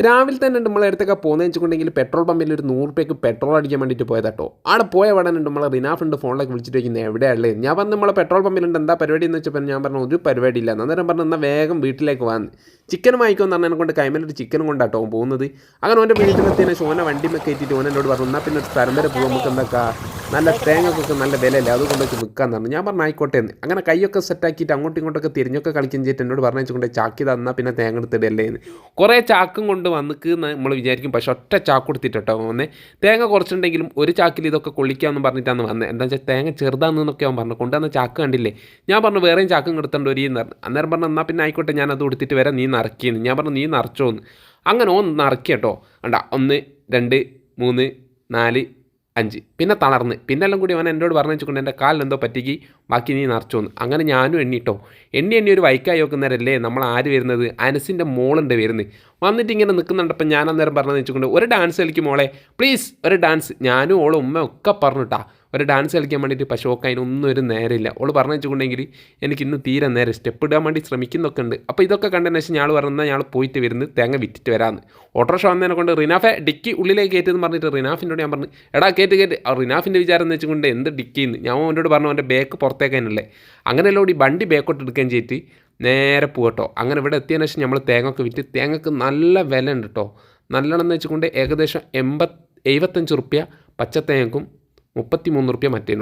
രാവിലെ തന്നെ നമ്മളെ അടുത്തൊക്കെ പോകുന്നത് വെച്ചിട്ടുണ്ടെങ്കിൽ പെട്രോൾ പമ്പിൽ ഒരു നൂറ് രൂപയ്ക്ക് പെട്രോൾ അടിക്കാൻ വേണ്ടിയിട്ട് പോയതാട്ടോ അവിടെ പോയ ഉടനെ നമ്മളെ റിനാഫ് ഫോണിലേക്ക് വിളിച്ചിട്ട് വയ്ക്കുന്നത് എവിടെയാണ് ഞാൻ പറഞ്ഞു നമ്മളെ പെട്രോൾ പമ്പിലുണ്ട് എന്താ പരിപാടി? എന്ന് വെച്ചപ്പോൾ ഞാൻ പറഞ്ഞു ഒരു പരിപാടി ഇല്ല. അന്നേരം പറഞ്ഞു എന്നാൽ വേഗം വീട്ടിലേക്ക് വന്ന് ചിക്കൻ വാങ്ങിക്കുമെന്ന് പറഞ്ഞാൽ കൊണ്ട് കൈമേലൊരു ചിക്കൻ കൊണ്ടാട്ടോ പോകുന്നത്. അങ്ങനെ ഓന്റെ വീട്ടിലെത്തിയതിനെ ശോനെ വണ്ടി കയറ്റിയിട്ട് ഓൻ പറഞ്ഞു എന്നാൽ പിന്നെ ഒരു സ്ഥലം വരെ പോകുമ്പോൾ നമുക്ക് എന്താ നല്ല തേങ്ങക്കൊക്കെ നല്ല വിലയല്ലേ? അതുകൊണ്ട് വെച്ച് വിൽക്കാൻ തന്നു. ഞാൻ പറഞ്ഞു ആയിക്കോട്ടെ എന്ന്. അങ്ങനെ കൈയൊക്കെ സെറ്റാക്കിയിട്ട് അങ്ങോട്ടും ഇങ്ങോട്ടൊക്കെ തിരിഞ്ഞൊക്കെ കളിക്കും ചെയ്തിട്ട് എന്നോട് പറഞ്ഞു വെച്ചുകൊണ്ട് ചാക്കി തന്നാൽ പിന്നെ തേങ്ങ എടുത്തിടല്ലേ എന്ന്. കുറേ ചാക്കും കൊണ്ട് വന്നിക്ക് നമ്മൾ വിചാരിക്കും പക്ഷെ ഒറ്റ ചാക്ക് കൊടുത്തിട്ടോ വന്നേ. തേങ്ങ കുറച്ചുണ്ടെങ്കിലും ഒരു ചാക്കിൽ ഇതൊക്കെ കൊള്ളിക്കാമെന്ന് പറഞ്ഞിട്ടാണ് വന്നത് എന്താ വെച്ചാൽ തേങ്ങ ചെറുതാണെന്നൊക്കെ അവൻ പറഞ്ഞു. കൊണ്ടുവന്ന ചാക്ക് കണ്ടില്ലേ? ഞാൻ പറഞ്ഞു വേറെയും ചാക്കും എടുത്തോണ്ട് ഒരു പറഞ്ഞു. അന്നേരം പറഞ്ഞു എന്നാൽ പിന്നെ ആയിക്കോട്ടെ ഞാൻ അത് കൊടുത്തിട്ട് വരാം നീ നിറക്കിയെന്ന്. ഞാൻ പറഞ്ഞു നീ നിറച്ചോന്ന് അങ്ങനെ ഓൻ നിറക്കി കേട്ടോ കണ്ട ഒന്ന് രണ്ട് മൂന്ന് നാല് അഞ്ച്. പിന്നെ തളർന്ന്. പിന്നെ എല്ലാം കൂടി അവൻ എന്നോട് പറഞ്ഞു വെച്ചുകൊണ്ട് എന്റെ കാലിലെന്തോ പറ്റിക്ക്. ബാക്കി നീ നിറച്ചോന്ന് അങ്ങനെ ഞാനും എണ്ണിട്ടോ. എണ്ണി എണ്ണി ഒരു വൈക്കായി വെക്കുന്നവരല്ലേ നമ്മൾ ആര് വരുന്നത്? അനസിന്റെ മോളുണ്ട് വരുന്നത്? വന്നിട്ട് ഇങ്ങനെ നിൽക്കുന്നുണ്ടപ്പം ഞാൻ അന്നേരം പറഞ്ഞു വെച്ചുകൊണ്ട് ഒരു ഡാൻസ് കളിക്കും മോളെ. പ്ലീസ് ഒരു ഡാൻസ് ഞാനും ഓളും ഉമ്മ ഒക്കെ പറഞ്ഞിട്ടാ. ഒരു ഡാൻസ് കളിക്കാൻ വേണ്ടിയിട്ട് പക്ഷേ ഓക്കെ അതിനൊന്നും ഒരു നേരമില്ല. ഓൾ പറഞ്ഞു വെച്ചുകൊണ്ടെങ്കിൽ എനിക്ക് ഇന്ന് തീരെ നേരെ സ്റ്റെപ്പ് ഇടാൻ വേണ്ടി ശ്രമിക്കുന്നൊക്കെ ഉണ്ട്. അപ്പോൾ ഇതൊക്കെ കണ്ടതിന് ശേഷം ഞാൾ പറഞ്ഞാൽ ഞാൾ പോയിട്ട് വരുന്നത് തേങ്ങ വിറ്റിട്ട് വരാമെന്ന് ഓട്ടോറിക്ഷ വന്നതിനെ കൊണ്ട് റിനാഫെ ഡിക്കി ഉള്ളിലേക്ക് കയറ്റെന്ന് പറഞ്ഞിട്ട് റിനാഫിനോട് ഞാൻ പറഞ്ഞു എടാ കയറ്റ് കയറ്റ് റിനാഫിന്റെ വിചാരം എന്ന് വെച്ചുകൊണ്ട് എന്ത് ഡിക്കിന്ന്? ഞാൻ അവനോട് പറഞ്ഞു അവന്റെ ബേക്ക് പുറത്തേക്കാനല്ലേ അങ്ങനെയല്ലോ ഈ വണ്ടി ബേക്കോട്ട് എടുക്കാൻ ചെയ്തിട്ട് നേരെ പോകട്ടോ അങ്ങനെ ഇവിടെ എത്തിയതിനു ശേഷം നമ്മൾ തേങ്ങക്ക് വിറ്റ് തേങ്ങക്ക് നല്ല വില ഉണ്ട് കേട്ടോ നല്ലോണം എന്ന് വെച്ചുകൊണ്ട് ഏകദേശം എൺപത് എഴുപത്തഞ്ച് റുപ്യ പച്ചത്തേങ്ങക്കും മുപ്പത്തി മൂന്ന് റുപ്യ മറ്റേനും